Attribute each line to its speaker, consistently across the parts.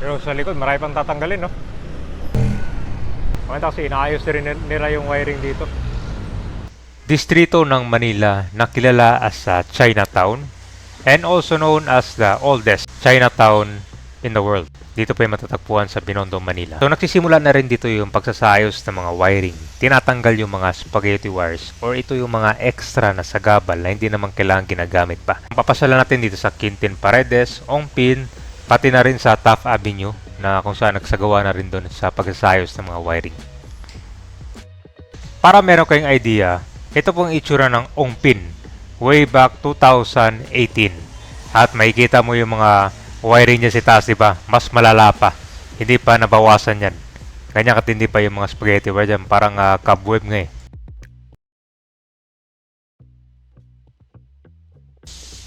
Speaker 1: Pero sa likod, marami pang tatanggalin, no? Makita kasi inaayos na rin nila yung wiring dito.
Speaker 2: Distrito ng Manila na kilala as uh, Chinatown and also known as the oldest Chinatown in the world. Dito po yung matatagpuan sa Binondo, Manila. So nagsisimula na rin dito yung pagsasayos ng mga wiring. Tinatanggal yung mga spaghetti wires or ito yung mga extra na sagabal na hindi naman kailangan ginagamit pa. Papasala natin dito sa Quintin Paredes, Ongpin, pati na rin sa Taft Avenue na kung saan nagsagawa na rin doon sa pagsasayos ng mga wiring. Para meron kayong idea, ito pong itsura ng Ongpin way back 2018. At makikita mo yung mga wiring niya si taas, di ba? Mas malala pa. Hindi pa nabawasan yan. Ganyan katindi pa yung mga spaghetti wire dyan. Parang ah, cobweb nga eh.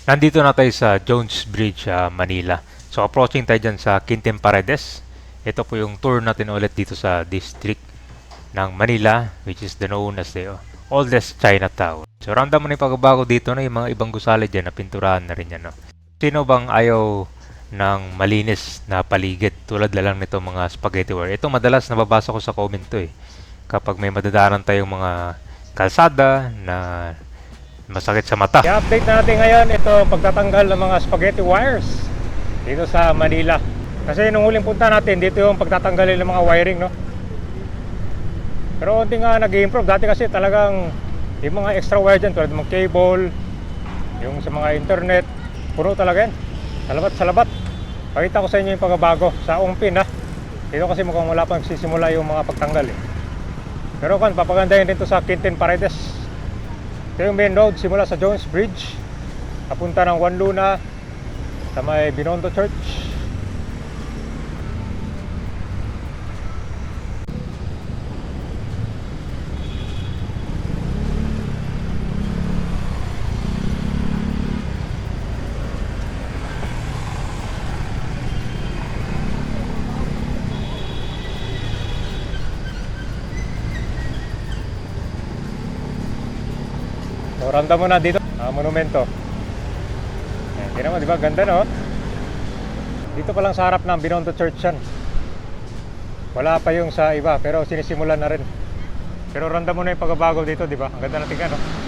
Speaker 2: Nandito na tayo sa Jones Bridge, ah, Manila. So approaching tayo dyan sa Quintin Paredes. Ito po yung tour natin ulit dito sa district ng Manila, which is the known as the oldest Chinatown. So ramdam mo na yung pagbabago dito na yung mga ibang gusali dyan na pinturahan na rin yan. No? Sino bang ayaw ng malinis na paligid tulad na lang nito mga spaghetti wire? Ito madalas nababasa ko sa comment to eh. Kapag may madadaanan tayong mga kalsada na masakit sa mata.
Speaker 1: I-update natin ngayon ito pagtatanggal ng mga spaghetti wires dito sa Manila. Kasi nung huling punta natin, dito yung pagtatanggalin ng mga wiring, no? Pero unti nga nag-improve. Dati kasi talagang yung mga extra wire dyan, tulad ng cable, yung sa mga internet, puro talaga yan. Salabat, salabat. Pakita ko sa inyo yung pagbabago sa Ongpin, ha? Dito kasi mukhang wala pang sisimula yung mga pagtanggal, eh. Pero kan, papagandahin din to sa Quintin Paredes. Ito yung main road simula sa Jones Bridge papunta ng Juan Luna sa may Church. So, randa dito, ah, monumento. Tingnan mo, di ba? Ganda, no? Dito pa lang sa harap ng Binondo Church yan. Wala pa yung sa iba, pero sinisimulan na rin. Pero randa mo na yung pagbabago dito, di ba? Ang ganda na tingnan, no?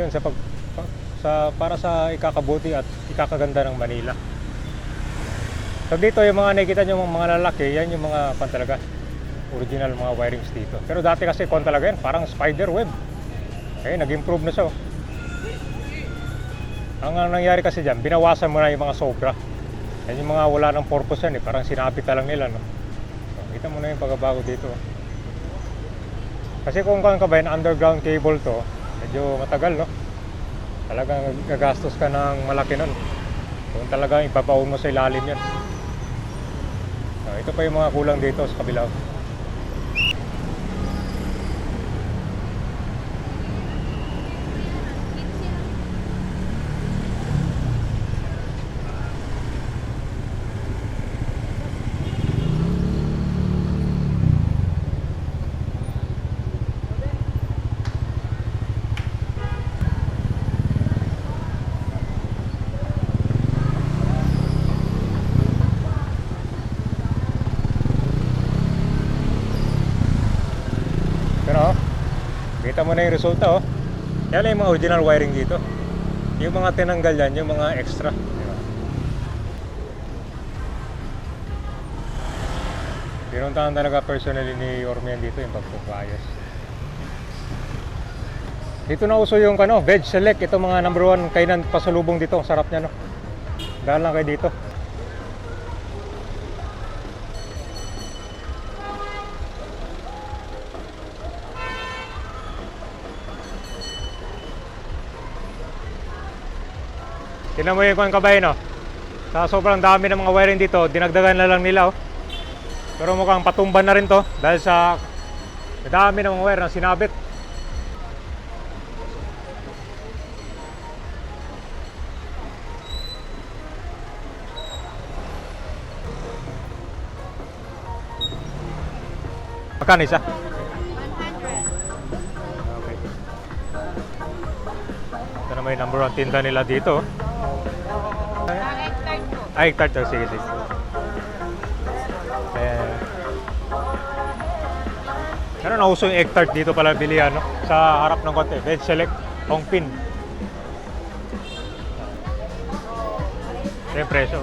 Speaker 1: Yun, sa pag, pa- sa, para sa ikakabuti at ikakaganda ng Manila. So dito yung mga nakikita nyo mga lalaki, yan yung mga pan talaga. Original mga wirings dito. Pero dati kasi kon talaga yan, parang spider web. Eh, nag-improve na siya. oh. Ang ang nangyari kasi dyan, binawasan mo na yung mga sobra. Yan yung mga wala ng purpose yan eh, parang sinapit na lang nila. No? So, kita mo na yung pagbabago dito. oh. Kasi kung kang kabayan, underground cable to, medyo matagal, no? Talagang gagastos ka ng malaki nun. Kung talagang ipapaon mo sa ilalim yan. So, ito pa yung mga kulang dito sa kabila. Pero oh, kita mo na yung resulta oh. Yan lang yung mga original wiring dito. Yung mga tinanggal yan, yung mga extra. Di ba? Pinuntahan talaga personally ni Ormian dito yung pagpupayos. Dito na uso yung ano, veg select. Ito mga number one kainan pasalubong dito. Ang Sarap niya no. Dahil lang kayo dito. Tinan mo yung kung kabay, no? Sa sobrang dami ng mga wiring dito, dinagdagan na lang nila, oh. Pero mukhang patumba na rin to dahil sa dami ng mga wire na sinabit. Magkano isa?
Speaker 3: 100.
Speaker 1: Okay. Ito naman yung number one tinda nila dito.
Speaker 3: Oh.
Speaker 1: Ay, to. Sige, sige. Ayan. Pero nauso yung egg tart dito pala bilihan, no? Sa harap ng konti. Veg Select, Hongpin. Ito yung presyo.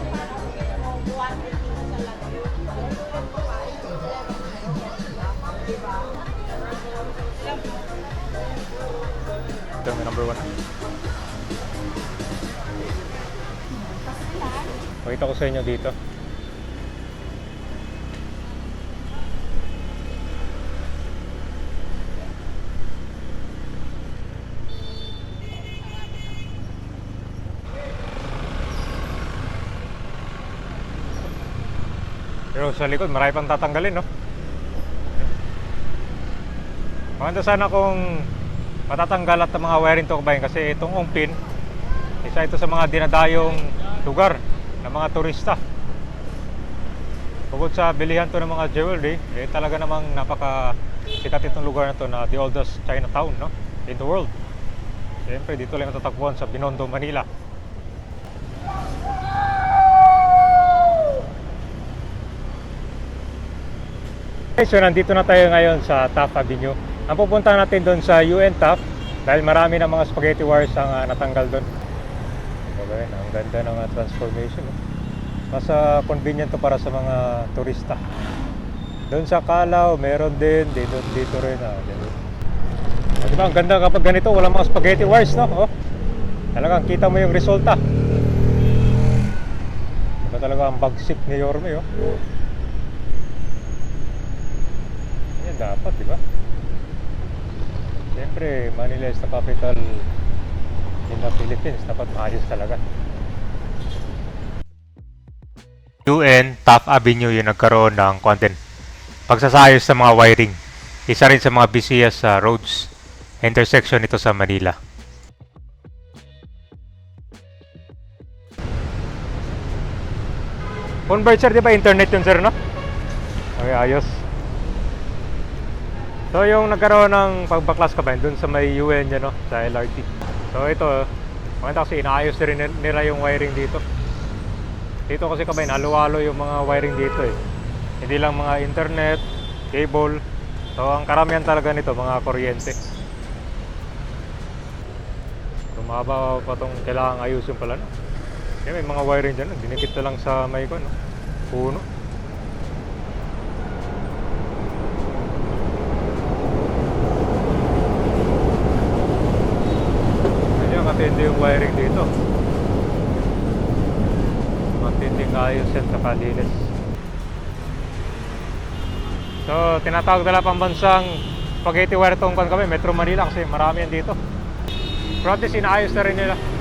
Speaker 1: Ito yung number one. Pakita ko sa inyo dito. Pero sa likod, marami pang tatanggalin, no? Maganda sana kung matatanggal at mga wiring to kabayan kasi itong ongpin, isa ito sa mga dinadayong lugar ng mga turista. Bukod sa bilihan to ng mga jewelry, eh talaga namang napaka sikat itong lugar na to na the oldest Chinatown, no? In the world. Siyempre, dito lang natatagpuan sa Binondo, Manila. Okay, so nandito na tayo ngayon sa Taft Avenue. Ang pupunta natin doon sa UN Taft dahil marami ng mga spaghetti wires ang ah, natanggal doon. Okay, ang ganda ng ah, transformation. Mas ah, convenient to para sa mga turista. Doon sa Calao, meron din. Dito, dito rin. Ah, dito. Ah, di ba, ang ganda kapag ganito, walang mga spaghetti wires, no? Oh, talagang kita mo yung resulta. Diba talaga ang bagsik ni Yorme, oh. Yan dapat, di ba? Siyempre, Manila is the capital in the Philippines. Dapat maayos talaga.
Speaker 2: UN, Taft Avenue yung nagkaroon ng content. Pagsasayos sa mga wiring. Isa rin sa mga busiest sa roads. Intersection ito sa Manila.
Speaker 1: Convert sir, di ba internet yun sir, no? Okay, ayos. So yung nagkaroon ng pagbaklas ka ba dun sa may UN yun, no? Sa LRT. So ito, maganda kasi inaayos na rin nila yung wiring dito. Dito kasi kabay, halo-halo yung mga wiring dito eh. Hindi lang mga internet, cable. So ang karamihan talaga nito, mga kuryente. Tumaba pa tong kailangang ayusin pala, no? Kaya may mga wiring dyan, dinikit na lang sa may ko, no? Puno. Ayan, matindi yung wiring dito. Matinding ayos yan sa kalinis. So, tinatawag nila pambansang spaghetti wire tong kami, Metro Manila kasi marami yan dito. Least inaayos na rin nila.